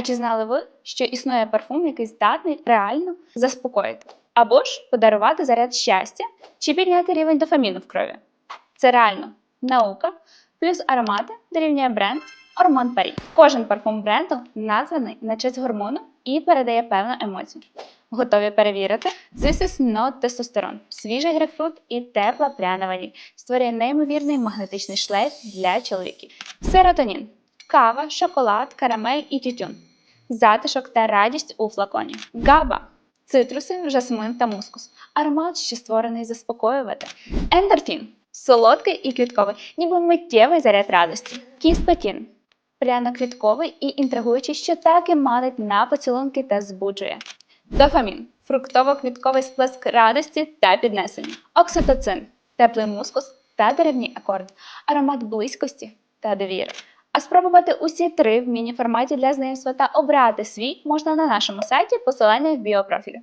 А чи знали ви, що існує парфум, який здатний реально заспокоїти? Або ж подарувати заряд щастя чи підняти рівень дофаміну в крові? Це реально наука, плюс аромати дорівнює бренд Ормон Парі. Кожен парфум бренду названий на честь гормону і передає певну емоцію. Готові перевірити? This is not testosterone. Свіжий грейпфрут і тепла пряна ваніль створює неймовірний магнетичний шлейф для чоловіків. Серотонін, кава, шоколад, карамель і тютюн. Затишок та радість у флаконі. Габа, цитруси, жасмин та мускус. Аромат, що створений заспокоювати. Ендорфін солодкий і квітковий, ніби миттєвий заряд радості. Кіспетін пряно-квітковий і інтригуючий, що так і манить на поцілунки та збуджує. Дофамін фруктово-квітковий сплеск радості та піднесення. Окситоцин теплий мускус та деревні акорди, аромат близькості та довіри. А спробувати усі три в міні-форматі для знайомства та обрати свій можна на нашому сайті, посилання в біопрофілі.